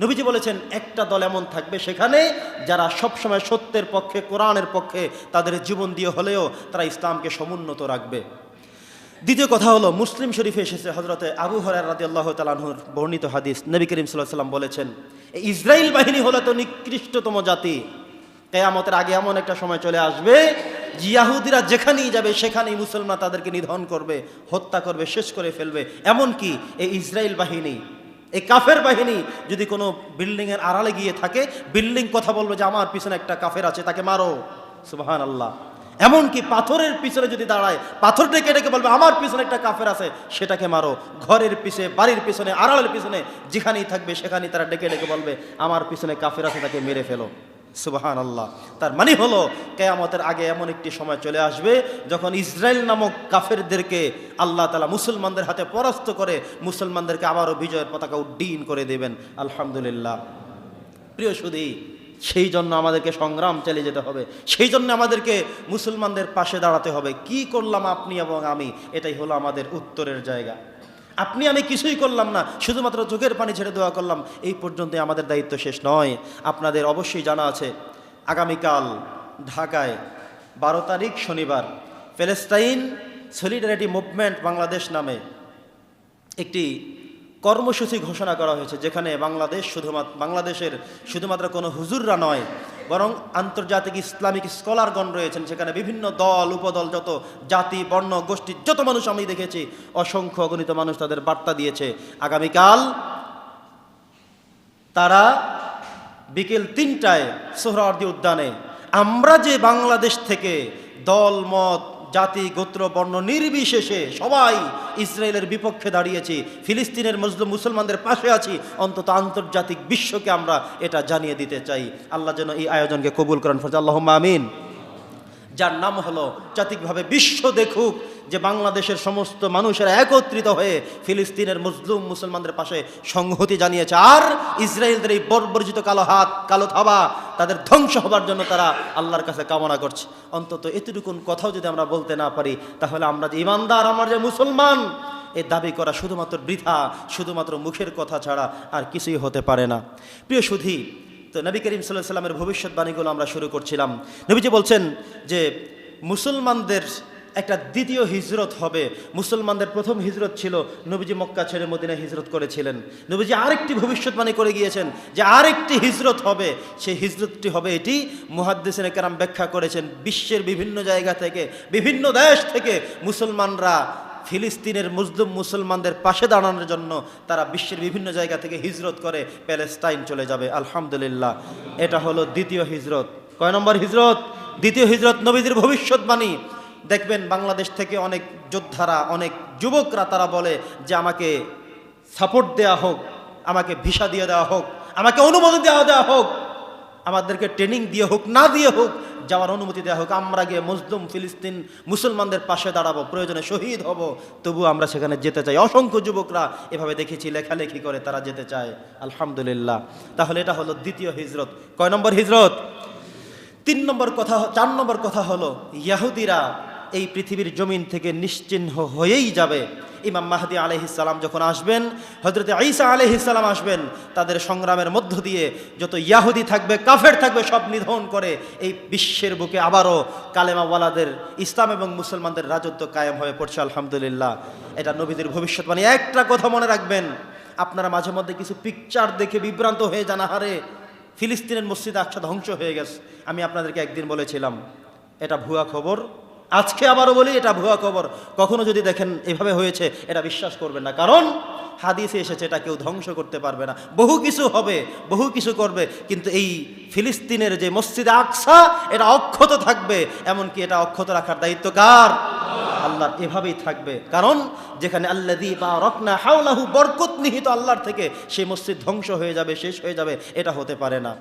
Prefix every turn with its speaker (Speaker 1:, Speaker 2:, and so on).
Speaker 1: নবীজি বলেছেন, একটা দল এমন থাকবে সেখানে যারা সবসময় সত্যের পক্ষে, কোরআনের পক্ষে তাদের জীবন দিয়ে হলেও তারা ইসলামকে সমুন্নত রাখবে। দ্বিতীয় কথা হলো, মুসলিম শরীফে এসেছে হজরতে আবু হরার রাজি আল্লাহ তালাহুর বর্ণিত হাদিস। নবী করিম সাল্লাহ সাল্লাম বলেছেন ইসরায়েল বাহিনী হলো তো নিকৃষ্টতম জাতি। কেয়ামতের আগে এমন একটা সময় চলে আসবে, ইয়াহুদিরা যেখানেই যাবে সেখানেই মুসলমান তাদেরকে নিধন করবে, হত্যা করবে, শেষ করে ফেলবে। এমনকি এই ইসরায়েল বাহিনী এই কাফের বাহিনী যদি কোনো বিল্ডিংয়ের আড়ালে গিয়ে থাকে, বিল্ডিং কথা বলবে যে আমার পিছনে একটা কাফের আছে, তাকে মারো। সুবাহান আল্লাহ এমনকি পাথরের পিছনে যদি দাঁড়ায়, পাথর ডেকে ডেকে বলবে, আমার পিছনে একটা কাফের আছে, সেটাকে মারো। ঘরের পিছনে বাড়ির পিছনে, আড়ালের পিছনে, যেখানেই থাকবে, সেখানেই তারা ডেকে ডেকে বলবে, আমার পিছনে কাফের আছে, তাকে মেরে ফেলো। সুবাহান আল্লাহ তার মানে হলো, কেয়ামতের আগে এমন একটি সময় চলে আসবে যখন ইসরায়েল নামক কাফেরদেরকে আল্লাহ তালা মুসলমানদের হাতে পরাস্ত করে মুসলমানদেরকে আবারও বিজয়ের পতাকা উড্ডীন করে দেবেন। আলহামদুলিল্লাহ। প্রিয় সুদী, সেই জন্য আমাদেরকে সংগ্রাম চালিয়ে যেতে হবে। সেই জন্য আমাদেরকে মুসলমানদের পাশে দাঁড়াতে হবে। কি করলাম আপনি এবং আমি? এটাই হলো আমাদের উত্তরের জায়গা। আপনি আমি কিছুই করলাম না, শুধুমাত্র চোখের পানি ছেড়ে দেওয়া করলাম, এই পর্যন্ত আমাদের দায়িত্ব শেষ নয়। আপনাদের অবশ্যই জানা আছে, আগামীকাল ঢাকায় বারো তারিখ শনিবার প্যালেস্টাইন সলিডারিটি মুভমেন্ট বাংলাদেশ নামে একটি কর্মসূচি ঘোষণা করা হয়েছে, যেখানে বাংলাদেশ শুধুমাত্র, বাংলাদেশের শুধুমাত্র কোনো হুজুররা নয় বরং আন্তর্জাতিক ইসলামিক স্কলারগণ রয়েছেন, সেখানে বিভিন্ন দল, উপদল, যত জাতি, বর্ণ, গোষ্ঠী, যত মানুষ আমি দেখেছি, অসংখ্য গণিত মানুষ তাদের বার্তা দিয়েছে। আগামীকাল তারা বিকেল তিনটায় সোহরাওয়ার্দী উদ্যানে, আমরা যে বাংলাদেশ থেকে দল, মত জাতি, গোত্র, বর্ণ নির্বিশেষে সবাই ইসরায়েলের বিপক্ষে দাঁড়িয়েছি। ফিলিস্তিনের মুসলিম মুসলমানদের পাশে আছি। অন্তত আন্তর্জাতিক বিশ্বকে আমরা এটা জানিয়ে দিতে চাই। আল্লাহ যেন এই আয়োজনকে কবুল করেন। ফরজ আল্লাহ আমিন। যার নাম হলো জাতিকভাবে বিশ্ব দেখুক যে বাংলাদেশের সমস্ত মানুষেরা একত্রিত হয়ে ফিলিস্তিনের মুসলিম মুসলমানদের পাশে সংহতি জানিয়েছে। আর ইসরায়েলদের এই বর্বরজিত কালো হাত, কালো থাবা তাদের ধ্বংস হবার জন্য তারা আল্লাহর কাছে কামনা করছে। অন্তত এতটুকুন কথাও যদি আমরা বলতে না পারি, তাহলে আমরা যে ইমানদার, আমার যে মুসলমান, এ দাবি করা শুধুমাত্র বৃথা, শুধুমাত্র মুখের কথা ছাড়া আর কিছুই হতে পারে না। প্রিয় সুধী তো নবী করিম সাল্লাহ সাল্লামের ভবিষ্যৎবাণীগুলো আমরা শুরু করছিলাম। নবীজি বলছেন যে মুসলমানদের একটা দ্বিতীয় হিজরত হবে। মুসলমানদের প্রথম হিজরত ছিল নবীজি মক্কা ছেড়ে মদিনা হিজরত করেছিলেন। নবীজি আরেকটি ভবিষ্যৎবাণী করে গিয়েছেন যে আরেকটি হিজরত হবে। সেই হিজরতটি হবে এটি মুহাদ্দিসিন কেরাম ব্যাখ্যা করেছেন বিশ্বের বিভিন্ন জায়গা থেকে, বিভিন্ন দেশ থেকে মুসলমানরা ফিলিস্তিনের মুসলিম মুসলমানদের পাশে দাঁড়ানোর জন্য তারা বিশ্বের বিভিন্ন জায়গা থেকে হিজরত করে প্যালেস্টাইন চলে যাবে। আলহামদুলিল্লাহ। এটা হলো দ্বিতীয় হিজরত। কয় নম্বর হিজরত? দ্বিতীয় হিজরত নবীদের ভবিষ্যৎবাণী। দেখবেন বাংলাদেশ থেকে অনেক যোদ্ধারা, অনেক যুবকরা তারা বলে যে, আমাকে সাপোর্ট দেওয়া হোক, আমাকে ভিসা দিয়ে দেওয়া হোক, আমাকে অনুমতি দেওয়া দেওয়া হোক, আমাদেরকে ট্রেনিং দিয়ে হোক, না দিয়ে হোক যাওয়ার অনুমতি দেওয়া হোক, আমরা গিয়ে মজদুম ফিলিস্তিন মুসলমানদের পাশে দাঁড়াবো, প্রয়োজনে শহীদ হব। তবু আমরা সেখানে যেতে চাই। অসংখ্য যুবকরা এভাবে দেখেছি, লেখালেখি করে তারা যেতে চায়। আলহামদুলিল্লাহ। তাহলে এটা হলো দ্বিতীয় হিজরত। কয় নম্বর হিজরত? তিন নম্বর কথা, চার নম্বর কথা হলো, ইয়াহুদিরা এই পৃথিবীর জমিন থেকে নিশ্চিহ্ন হয়েই যাবে। ইমাম মাহদি আলহিসাল্লাম যখন আসবেন হজরত ঈসা আলহিসাল্লাম আসবেন, তাদের সংগ্রামের মধ্য দিয়ে যত ইয়াহুদি থাকবে, কাফের থাকবে, সব নিধন করে এই বিশ্বের বুকে আবারও কালেমাওয়ালাদের, ইসলাম এবং মুসলমানদের রাজত্ব কায়েম হয়ে পড়ছে, আলহামদুলিল্লাহ। এটা নবীদের ভবিষ্যৎবাণী। একটা কথা মনে রাখবেন, আপনারা মাঝে মধ্যে কিছু পিকচার দেখে বিভ্রান্ত হয়ে জানা হারে ফিলিস্তিনের মসজিদ আকসা ধ্বংস হয়ে গেছে। আমি আপনাদেরকে একদিন বলেছিলাম, এটা ভুয়া খবর আজকে আবারও বলি, এটা ভুয়া খবর। কখনো যদি দেখেন এভাবে হয়েছে, এটা বিশ্বাস করবেন না। কারণ হাদিসে এসেছে, এটা কেউ ধ্বংস করতে পারবে না। বহু কিছু হবে, বহু কিছু করবে, কিন্তু এই ফিলিস্তিনের যে মসজিদ আকসা, এটা অক্ষত থাকবে। এমনকি এটা অক্ষত রাখার দায়িত্ব কার? আল্লাহ এভাবেই থাকবে। কারণ যেখানে আল্লাদি বা রকনা হাওলাহু বরকত নিহিত আল্লাহর থেকে, সেই মসজিদ ধ্বংস হয়ে যাবে, শেষ হয়ে যাবে, এটা হতে পারে না।